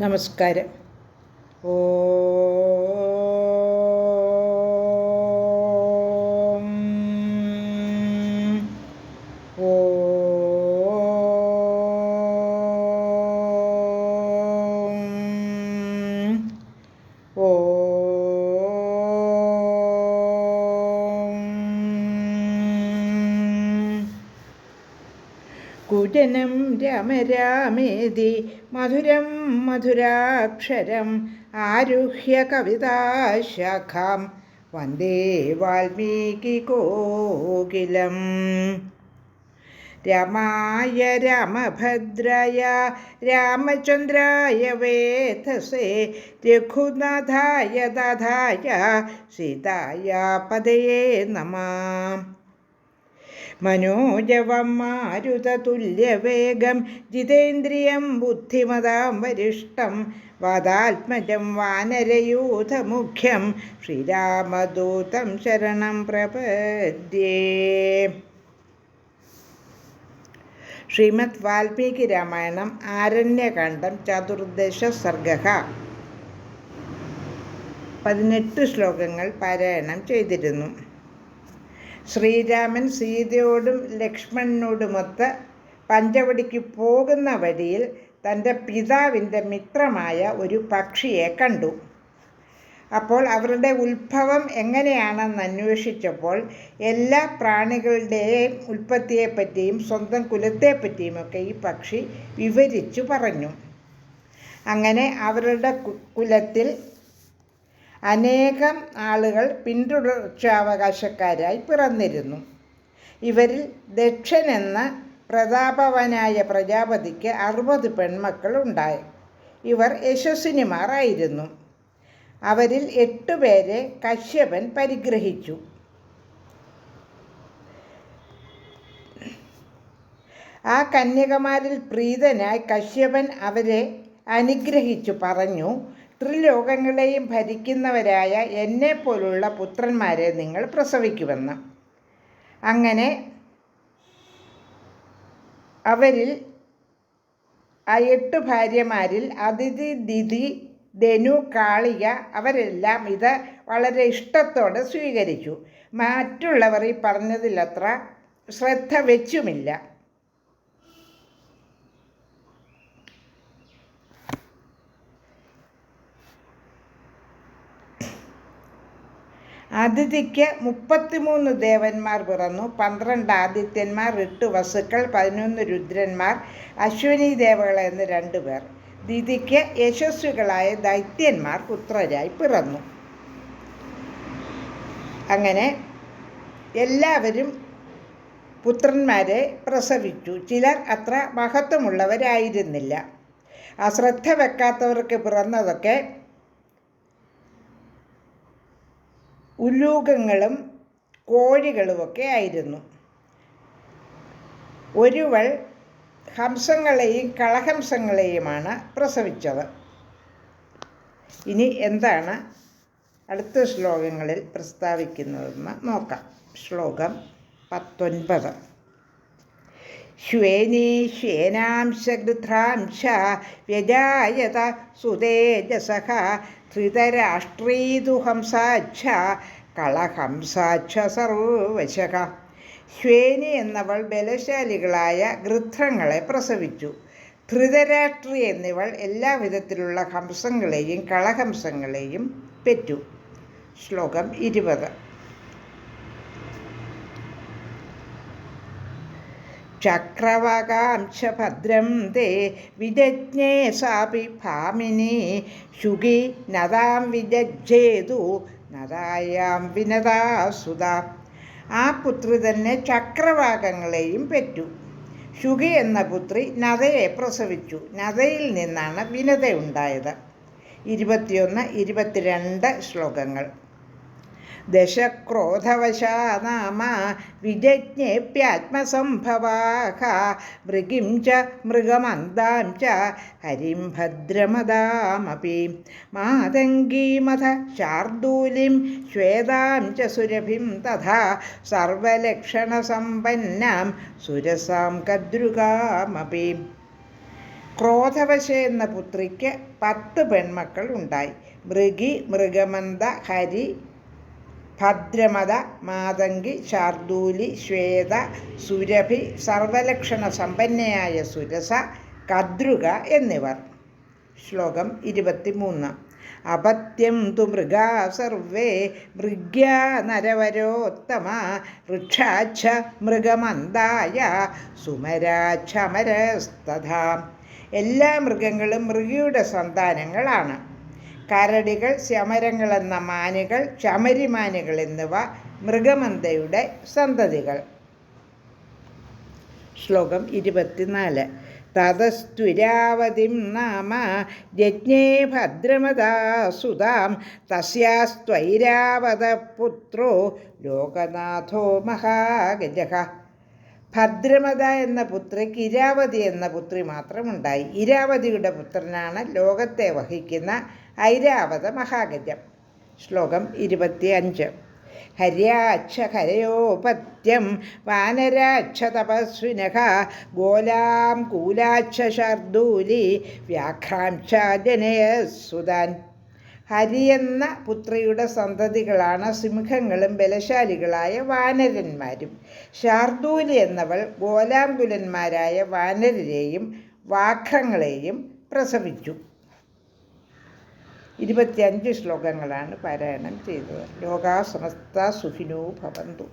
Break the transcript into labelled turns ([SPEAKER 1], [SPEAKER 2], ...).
[SPEAKER 1] നമസ്കാരം. ഓ കുജനം രമരാമേതി മധുരം മധുരാക്ഷരം ആരുഹ്യ കവിതാശാഖാം വന്ദേ വാൽമീകി കോകിലം. രമായ രാമഭദ്രായ രാമചന്ദ്രായ വേധസേ രഘുനാഥായ ദാധായ സീതായ പദയേ നമാം. മനോജവം മാരുതതുല്യവേഗം ജിതേന്ദ്രിയം ബുദ്ധിമതാം വരിഷ്ടം വാദാത്മജം വാനരയൂഥമുഖ്യം ശ്രീരാമദൂതം ശരണം പ്രപദ്യേ. ശ്രീമദ് വാൽമീകി രാമായണം ആരണ്യകാന്ഡം ചതുർദശ സർഗ പതിനെട്ട് ശ്ലോകങ്ങൾ പാരായണം ചെയ്തിരുന്നു. ശ്രീരാമൻ സീതയോടും ലക്ഷ്മണനോടുമൊത്ത് പഞ്ചവടിക്ക് പോകുന്ന വഴിയിൽ തന്റെ പിതാവിന്റെ മിത്രമായ ഒരു പക്ഷിയെ കണ്ടു. അപ്പോൾ അവരുടെ ഉത്ഭവം എങ്ങനെയാണെന്ന് അന്വേഷിച്ചപ്പോൾ എല്ലാ പ്രാണികളുടെയും ഉൽപ്പത്തിയെപ്പറ്റിയും സ്വന്തം കുലത്തെപ്പറ്റിയുമൊക്കെ ഈ പക്ഷി വിവരിച്ചു പറഞ്ഞു. അങ്ങനെ അവരുടെ കുലത്തിൽ അനേകം ആളുകൾ പിന്തുടർച്ചാവകാശക്കാരായി പിറന്നിരുന്നു. ഇവരിൽ ദക്ഷൻ എന്ന പ്രതാപവനായ പ്രജാപതിക്ക് അറുപത് പെൺമക്കൾ ഉണ്ടായി. ഇവർ യശസ്വിനിമാരായിരുന്നു അവരിൽ എട്ടുപേരെ കശ്യപൻ പരിഗ്രഹിച്ചു. ആ കന്യകമാരിൽ പ്രീതനായി കശ്യപൻ അവരെ അനുഗ്രഹിച്ചു പറഞ്ഞു ത്രിലോകങ്ങളെയും ഭരിക്കുന്നവരായ എന്നെപ്പോലുള്ള പുത്രന്മാരെ നിങ്ങൾ പ്രസവിക്കുമെന്ന്. അങ്ങനെ അവരിൽ ആ എട്ട് ഭാര്യമാരിൽ അതിഥി ദിതി ധനു കാളിക അവരെല്ലാം ഇത് വളരെ ഇഷ്ടത്തോടെ സ്വീകരിച്ചു. മറ്റുള്ളവർ ഈ പറഞ്ഞതിലത്ര ശ്രദ്ധ വെച്ചുമില്ല അതിഥിക്ക് മുപ്പത്തിമൂന്ന് ദേവന്മാർ പിറന്നു പന്ത്രണ്ട് ആദിത്യന്മാർ എട്ട് വസുക്കൾ പതിനൊന്ന് രുദ്രന്മാർ അശ്വിനി ദേവകൾ എന്ന് രണ്ടു പേർ. ദിതിക്ക് യശസ്വികളായ ദൈത്യന്മാർ പുത്രരായി പിറന്നു. അങ്ങനെ എല്ലാവരും പുത്രന്മാരെ പ്രസവിച്ചു. ചിലർ അത്ര മഹത്വമുള്ളവരായിരുന്നില്ല. അശ്രദ്ധ വെക്കാത്തവർക്ക് പിറന്നതൊക്കെ ഉല്ലൂകങ്ങളും കോഴികളുമൊക്കെ ആയിരുന്നു. ഒരുവൾ ഹംസങ്ങളെയും കളഹംസങ്ങളെയുമാണ് പ്രസവിച്ചത്. ഇനി എന്താണ് അടുത്ത ശ്ലോകങ്ങളിൽ പ്രസ്താവിക്കുന്നതെന്ന് നോക്കാം. ശ്ലോകം പത്തൊൻപത്. ശ്വേനീ ശ്വേനാംശഗൃധ്രാംശ വ്യജായത സുതേജസഹ ധൃതരാഷ്ട്രീതുഹംസാച്ഛ കളഹംസാക്ഷ സർവശക. ശ്വേനി എന്നവൾ ബലശാലികളായ ഗൃത്രങ്ങളെ പ്രസവിച്ചു. ധൃതരാഷ്ട്രി എന്നിവൾ എല്ലാവിധത്തിലുള്ള ഹംസങ്ങളെയും കളഹംസങ്ങളെയും പെറ്റു. ശ്ലോകം ഇരുപത്. ചക്രവകാംശഭദ്രം തേ വിജജ്ഞേ സാപി ഭാമിനി. ശുഗി നദാം വിജജ്ജേതു നദായാം വിനദാസുത. ആ പുത്രി തന്നെ ചക്രവാകങ്ങളെയും പെറ്റു. ശുഗി എന്ന പുത്രി നദയെ പ്രസവിച്ചു. നദയിൽ നിന്നാണ് വിനത ഉണ്ടായത് ഇരുപത്തിയൊന്ന് ഇരുപത്തിരണ്ട് ശ്ലോകങ്ങൾ. ദശക്രോധവശാ നാമ വിജജ്ഞേപ്യാത്മസംഭവാഹ മൃഗിം ച മൃഗമന്താം ച ഹരിം ഭദ്രമതാമപി. മാതംഗീമഥ ശാർദൂലിം ശ്വേതാം ച സുരഭിം തഥാ സർവലക്ഷണസമ്പന്നാം സുരസാം കദ്രുകാമപി. ക്രോധവശ എന്ന പുത്രിക്ക് പത്ത് പെൺമക്കൾ ഉണ്ടായി. മൃഗി മൃഗമന്ത ഹരി ഭദ്രമത മാതങ്കി ശാർദൂലി ശ്വേത സുരഭി സർവലക്ഷണ സമ്പന്നയായ സുരസ കദ്രുക എന്നിവർ. ശ്ലോകം ഇരുപത്തിമൂന്ന്. അപത്യം തു മൃഗാ സർവേ മൃഗ്യാ നരവരോത്തമ വൃക്ഷാച്ഛ മൃഗമന്തായ സുമരാച്ഛമരസ്തഥാ. എല്ലാ മൃഗങ്ങളും മൃഗിയുടെ സന്താനങ്ങളാണ്. കരടികൾ ശമരങ്ങൾ എന്ന മാനുകൾ ചമരിമാനുകൾ എന്നിവ മൃഗമന്തയുടെ സന്തതികൾ. ശ്ലോകം ഇരുപത്തിനാല്. തതസ്ത്വിരാവതിം നാമ യജ്ഞേ ഭദ്രമദാസുതാം തസ്യാസ്ത്വൈരാവത പുത്രോ ലോകനാഥോ മഹാഗജ ഭദ്രമത എന്ന പുത്രിക്ക് ഇരാവതി എന്ന പുത്രി മാത്രമുണ്ടായി. ഇരാവതിയുടെ പുത്രനാണ് ലോകത്തെ വഹിക്കുന്ന ഐരാവത മഹാഗജം ശ്ലോകം ഇരുപത്തി അഞ്ച് ഹരയോപത്യം വാനരാക്ഷ തപസ്വിനഃ ഗോലാം കൂലാച്ഛ ശർദൂലി വ്യാഘ്രാംശ ജനയസുതാൻ ഹരി എന്ന പുത്രിയുടെ സന്തതികളാണ് സിംഹങ്ങളും ബലശാലികളായ വാനരന്മാരും. ശാർദൂലി എന്നവൾ ഗോലാംകുലന്മാരായ വാനരരെയും വാഘ്രങ്ങളെയും പ്രസവിച്ചു. ഇരുപത്തിയഞ്ച് ശ്ലോകങ്ങളാണ് പാരായണം ചെയ്തത്. ലോകാ സമസ്ത സുഖിനോ ഭവന്തു.